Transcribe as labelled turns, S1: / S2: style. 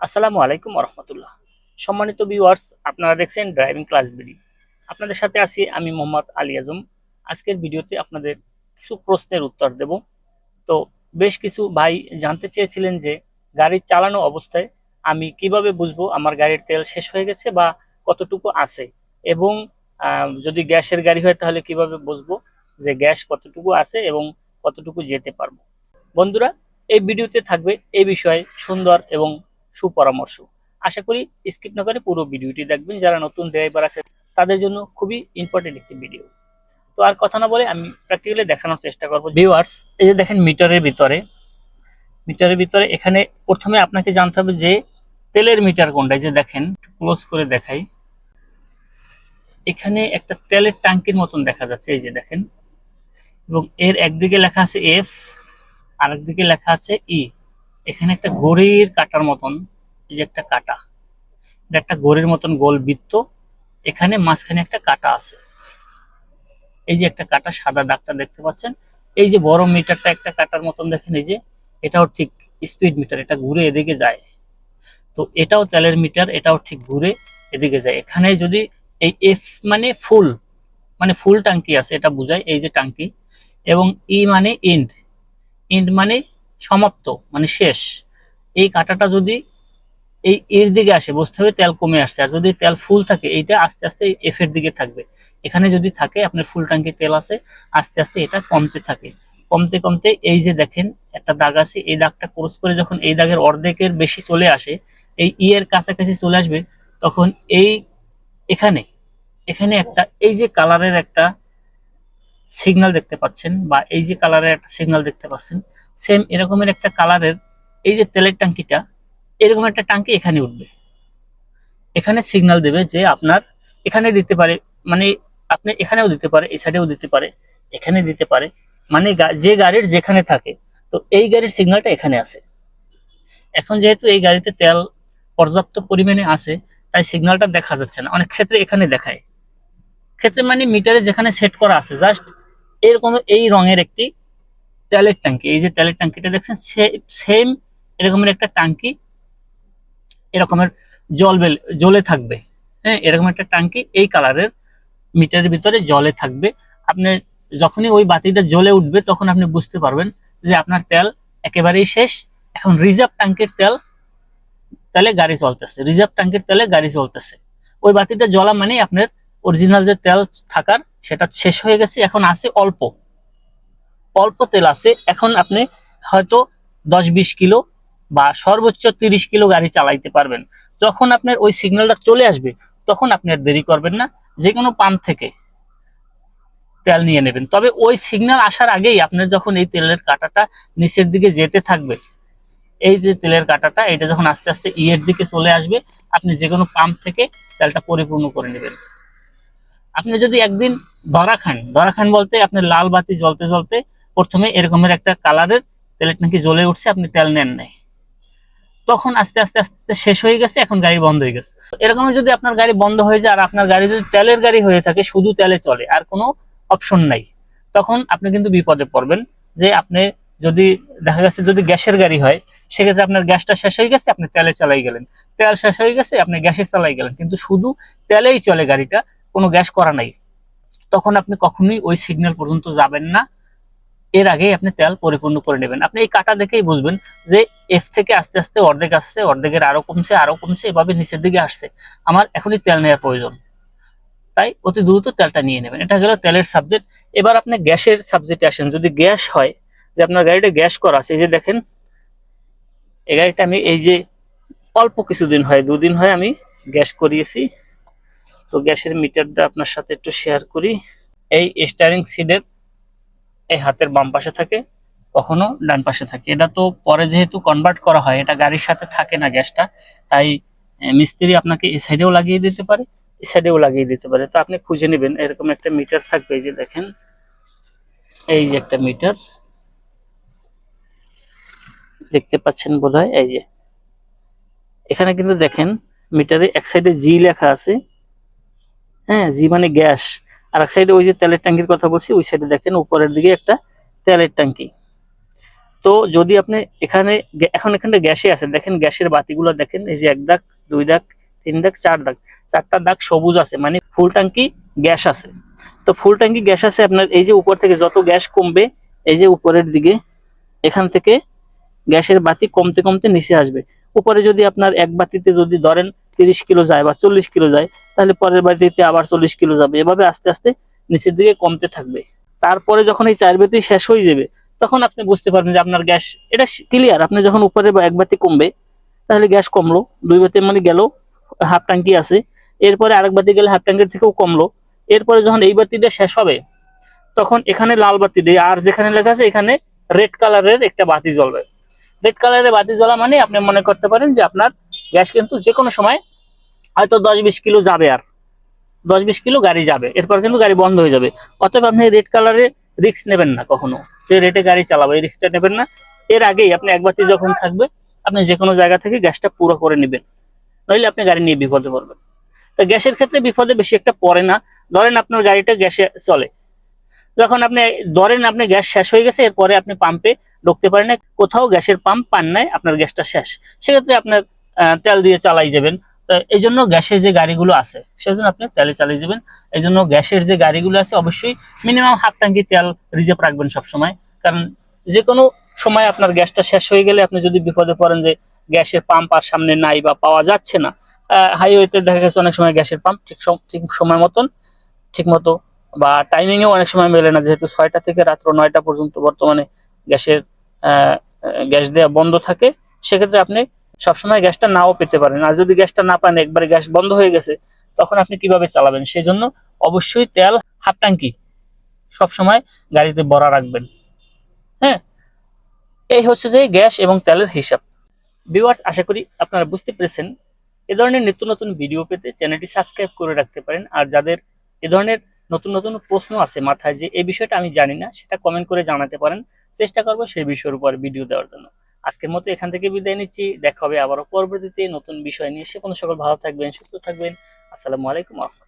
S1: আসসালামু আলাইকুম রহমতুল্লাহ সম্মানিত ভিউয়ার্স আপনারা দেখছেন ড্রাইভিং ক্লাস বিডি আপনাদের সাথে আছি আমি মোহাম্মদ আলী আজম। আজকের ভিডিওতে আপনাদের কিছু প্রশ্নের উত্তর দেব। তো বেশ কিছু ভাই জানতে চেয়েছিলেন যে গাড়ি চালানো অবস্থায় আমি কীভাবে বুঝব আমার গাড়ির তেল শেষ হয়ে গেছে বা কতটুকু আছে? এবং যদি গ্যাসের গাড়ি হয় তাহলে কীভাবে বুঝব যে গ্যাস কতটুকু আছে এবং কতটুকু যেতে পারব? বন্ধুরা, এই ভিডিওতে থাকবে এই বিষয়ে সুন্দর এবং সুপরামর্শ। আশা করি স্কিপ না করে পুরো ভিডিওটি দেখবেন। যারা নতুন ড্রাইভার আছে তাদের জন্য খুবই ইম্পর্টেন্ট একটি ভিডিও তো আর কথা না বলে আমি প্র্যাকটিক্যালি দেখানোর চেষ্টা করব। ভিউয়ার্স এই যে দেখেন মিটারের ভিতরে মিটারের ভিতরে এখানে প্রথমে আপনাকে জানতে হবে যে তেলের মিটার কোনটা। যে দেখেন ক্লোজ করে দেখাই। এখানে একটা তেলের ট্যাঙ্কির মতন দেখা যাচ্ছে। এই যে দেখেন, এবং এর একদিকে লেখা আছে এফ আর একদিকে লেখা আছে ই এখানে একটা ঘড়ির কাটার মতন এই যে একটা কাটা, এটা একটা ঘড়ির মতন গোল বৃত্ত, এখানে মাঝখানে একটা কাটা আছে। এই যে একটা কাটা, সাদা দাগটা দেখতে পাচ্ছেন। এই যে বড় মিটারটা একটা কাটার মতন দেখেন, এই যে এটাও ঠিক স্পিড মিটার, এটা ঘুরে এদিকে যায়। তো এটাও তেলের মিটার, এটাও ঠিক ঘুরে এদিকে যায়। এখানে যদি এই এফ মানে ফুল মানে ফুল টাঙ্কি আছে, এটা বোঝায়, এই যে টাঙ্কি। এবং ই মানে ইন্ড ইন্ড মানে সমাপ্ত মানে শেষ। এই কাঁটাটা যদি এই এর দিকে আসে বুঝতে হবে, তেল কমে আসছে। আর যদি তেল ফুল থাকে, এইটা আস্তে আস্তে এফ এর দিকে থাকবে। এখানে যদি থাকে, আপনার ফুল ট্যাঙ্কি তেল আছে, আস্তে আস্তে এটা কমতে থাকে। কমতে কমতে এই যে দেখেন, একটা দাগ আছে, এই দাগটা ক্রস করে যখন এই দাগের অর্ধেকের বেশি চলে আসে, এই ই এর কাছাকাছি চলে আসবে, তখন এই এখানে এখানে একটা, এই যে কালারের একটা সিগনাল দেখতে পাচ্ছেন, বা এই যে কালারের একটা সিগনাল দেখতে পাচ্ছেন, সেম এরকমের একটা কালারের এই যে তেলের ট্যাঙ্কিটা এরকম একটা ট্যাঙ্কি এখানে উঠবে। এখানে সিগন্যাল দেবে যে আপনার এখানে দিতে পারে মানে আপনি এখানেও দিতে পারে, এই সাইডেও দিতে পারে, এখানে দিতে পারে। মানে যে গাড়ির যেখানে থাকে, তো এই গাড়ির সিগন্যালটা এখানে আছে এখন যেহেতু এই গাড়িতে তেল পর্যাপ্ত পরিমাণে আছে তাই সিগন্যালটা দেখা যাচ্ছে না। অনেক ক্ষেত্রে এখানে দেখায়। ক্ষেত্রে মানে মিটারে যেখানে সেট করা আছে জাস্ট এরকম এই রঙের একটি তেলের ট্যাঙ্কি। এই যে তেলের ট্যাঙ্কিটা দেখছেন সেম এরকমের একটা ট্যাঙ্কি এরকমের জল বেল, জলে থাকবে। হ্যাঁ এরকম একটা ট্যাঙ্কি এই কালারের মিটারের ভিতরে জলে থাকবে। আপনি যখনই ওই বাতিটা জ্বলে উঠবে, তখন আপনি বুঝতে পারবেন যে আপনার তেল একেবারেই শেষ। এখন রিজার্ভ ট্যাঙ্কের তেল তেলে গাড়ি চলতেছে। রিজার্ভ ট্যাঙ্কের তেলে গাড়ি চলতেছে। ওই বাতিটা জ্বলা মানে আপনার অরিজিনাল যে তেল থাকার, সেটা শেষ হয়ে গেছে, এখন আছে অল্প। অল্প তেল আছে। এখন আপনি হয়তো দশ বিশ কিলো বা সর্বোচ্চ তিরিশ কিলো গাড়ি চালাইতে পারবেন। যখন আপনার ওই সিগন্যালটা চলে আসবে, তখন আপনি আর দেরি করবেন না। যে কোনো পাম্প থেকে তেল নিয়ে নেবেন। তবে ওই সিগন্যাল আসার আগেই আপনার যখন এই তেলের কাঁটাটা নিচের দিকে যেতে থাকবে, এই যে তেলের কাঁটাটা, এটা যখন আস্তে আস্তে ইয়ের দিকে চলে আসবে, আপনি যে কোনো পাম্প থেকে তেলটা পরিপূর্ণ করে নেবেন। আপনি যদি একদিন ধরা খান ধরা খান বলতে আপনার লাল বাতি জ্বলতে জ্বলতে প্রথমে এরকমের একটা কালারের তেলের নাকি জ্বলে উঠছে, আপনি তেল নেন নাই। তখন আস্তে আস্তে আস্তে শেষ হয়ে গেছে, এখন গাড়ি বন্ধ হয়ে গেছে। এরকম যদি আপনার গাড়ি বন্ধ হয়ে যায় আর আপনার গাড়ি যদি তেলের গাড়ি হয়ে থাকে, শুধু তেলে চলে, আর কোনো অপশন নাই, তখন আপনি কিন্তু বিপদে পড়বেন যে আপনি যদি, দেখা গেছে যদি গ্যাসের গাড়ি হয়, সেক্ষেত্রে আপনার গ্যাসটা শেষ হয়ে গেছে, আপনি তেলে চালাই গেলেন। তেল শেষ হয়ে গেছে, আপনি গ্যাসে চালাই গেলেন। কিন্তু শুধু তেলেই চলে গাড়িটা, কোনো গ্যাস করা নাই। তখন আপনি কখনোই ওই সিগন্যাল পর্যন্ত যাবেন না। এর আগেই আপনি তেল পরিপূর্ণ করে নেবেন। আপনি এই কাটা দেখেই বুঝবেন যে এফ থেকে আস্তে আস্তে অর্ধেক আসছে, অর্ধেকের আরও কমছে আরও কমছে, এভাবে নিচের দিকে আসছে। আমার এখনই তেল নেওয়ার প্রয়োজন। তাই অতি দ্রুত তেলটা নিয়ে নেবেন। এটা গেল তেলের সাবজেক্ট। এবার আপনি গ্যাসের সাবজেক্টে আসেন। যদি গ্যাস হয়, যে আপনার গাড়িটা গ্যাস করা আছে, এই যে দেখেন, এই গাড়িটা আমি এই যে অল্প কিছুদিন হয়, দুদিন হয় আমি গ্যাস করিয়েছি। তো গ্যাসের মিটারটা আপনার সাথে একটু শেয়ার করি। এই স্টারিং সিডের এই হাতের বাম পাশে থাকে, কখনো ডান পাশে থাকে। এটা তো পরে যেহেতু কনভার্ট করা হয়, এটা গাড়ির সাথে থাকে না গ্যাসটা, তাই মিস্ত্রি আপনাকে এই সাইডেও লাগিয়ে দিতে পারে, এই সাইডেও লাগিয়ে দিতে পারে। তো আপনি খুঁজে নেবেন, এরকম একটা মিটার থাকবে এই যে দেখেন, এই যে একটা মিটার দেখতে পাচ্ছেন বোধহয়, এই যে। এখানে কিন্তু দেখেন মিটারে এক সাইডে জি লেখা আছে। হ্যাঁ জি মানে গ্যাস। আর এক সাইডে ওই যে তেলের ট্যাঙ্কির কথা বলছি, ওই সাইডে দেখেন উপরের দিকে একটা তেলের ট্যাঙ্কি। তো যদি আপনি এখানে এখন এখানে গ্যাসে আছে, দেখেন গ্যাসের বাতিগুলো দেখেন, এই যে এক দাগ, দুই দাগ, তিন দাগ, চার দাগ, চারটা দাগ সবুজ আছে মানে ফুল ট্যাঙ্কি গ্যাস আছে। তো ফুল ট্যাঙ্কি গ্যাস আছে, আপনার এই যে উপর থেকে যত গ্যাস কমবে, এই যে উপরের দিকে, এখান থেকে গ্যাসের বাতি কমতে কমতে নিচে আসবে। উপরে যদি আপনার এক বাতিতে যদি ধরেন তিরিশ কিলো যায় বা চল্লিশ কিলো যায়, তাহলে পরের বাতিতে আবার চল্লিশ কিলো যাবে। এভাবে আস্তে আস্তে নিচের দিকে কমতে থাকবে। তারপরে যখন এই চার বাতি শেষ হয়ে যাবে, তখন আপনি বুঝতে পারবেন যে আপনার গ্যাস, এটা ক্লিয়ার আপনি যখন উপরে এক বাতি কমবে, তাহলে গ্যাস কমলো, দুই বাতি মানে গেল হাফ ট্যাঙ্কি আছে। এরপরে আরেক বাতি গেলে হাফ ট্যাঙ্কির থেকেও কমলো। এরপরে যখন এই বাতিটা শেষ হবে, তখন এখানে লাল বাতি দিয়ে, আর যেখানে লেখা আছে, এখানে রেড কালারের একটা বাতি জ্বলবে। রেড কালারের বাতি জ্বলা মানে আপনি মনে করতে পারেন যে আপনার গ্যাস কিন্তু যে কোনো সময় হয়তো দশ বিশ কিলো যাবে আর। দশ বিশ কিলো গাড়ি যাবে। এরপর কিন্তু গাড়ি বন্ধ হয়ে যাবে। অতএব আপনি রেড কালারে রিক্স নেবেন না কখনো। যে রেটে গাড়ি চালাবো, এই রিক্সটা নেবেন না। এর আগেই আপনি একবারটি যখন থাকবে, আপনি যে কোনো জায়গা থেকে গ্যাসটা পুরো করে নেবেন। নইলে আপনি গাড়ি নিয়ে বিপদে পড়বেন। তো গ্যাসের ক্ষেত্রে বিপদে বেশি একটা পড়ে না। ধরেন আপনার গাড়িটা গ্যাসে চলে। যখন আপনি, ধরেন আপনি গ্যাস শেষ হয়ে গেছে, এরপরে আপনি পাম্পে ঢুকতে পারেন না। কোথাও গ্যাসের পাম্প পান নাই, আপনার গ্যাসটা শেষ। সেক্ষেত্রে আপনার তেল দিয়ে চালাই যাবেন। এই জন্য গ্যাসের যে গাড়িগুলো আছে, সেজন্য আপনি তেলে চালিয়ে যাবেন। এই জন্য গ্যাসের যে গাড়িগুলো আছে, অবশ্যই মিনিমাম হাফ ট্যাঙ্কি তেল রিজার্ভ রাখবেন সব সময় কারণ যে কোনো সময় আপনার গ্যাসটা শেষ হয়ে গেলে আপনি যদি বিপদে পড়েন যে গ্যাসের পাম্প আর সামনে নাই বা পাওয়া যাচ্ছে না হাইওয়েতে দেখা গেছে অনেক সময় গ্যাসের পাম্প ঠিক ঠিক সময় মতন, ঠিক মতো বা টাইমিং এও অনেক সময় মেলে না। যেহেতু ছয়টা থেকে রাত্র নয়টা পর্যন্ত বর্তমানে গ্যাসের গ্যাস দেওয়া বন্ধ থাকে, সেক্ষেত্রে আপনি সবসময় গ্যাসটা নাও পেতে পারেন। আর যদি গ্যাসটা না পান, একবারে গ্যাস বন্ধ হয়ে গেছে, তখন আপনি কীভাবে চালাবেন? সেই জন্য অবশ্যই তেল, হাফ ট্যাঙ্কি সবসময় গাড়িতে ভরা রাখবেন। হ্যাঁ? এই হচ্ছে যে গ্যাস এবং তেলের হিসাব। ভিউয়ার্স, আশা করি আপনারা বুঝতে পেরেছেন। এ ধরনের নিত্য নতুন ভিডিও পেতে চ্যানেলটি সাবস্ক্রাইব করে রাখতে পারেন। আর যাদের এ ধরনের নতুন নতুন প্রশ্ন আছে মাথায় যে এই বিষয়টা আমি জানি না সেটা কমেন্ট করে জানাতে পারেন। চেষ্টা করব সেই বিষয়ের উপর ভিডিও দেওয়ার জন্য। আজকের মতো এখান থেকে বিদায় নিচ্ছি। দেখা হবে আবারও পরবর্তীতে নতুন বিষয় নিয়ে। সে কোনো সকল ভালো থাকবেন, সুস্থ থাকবেন। আসসালামু আলাইকুম রহমতুল্লাহ।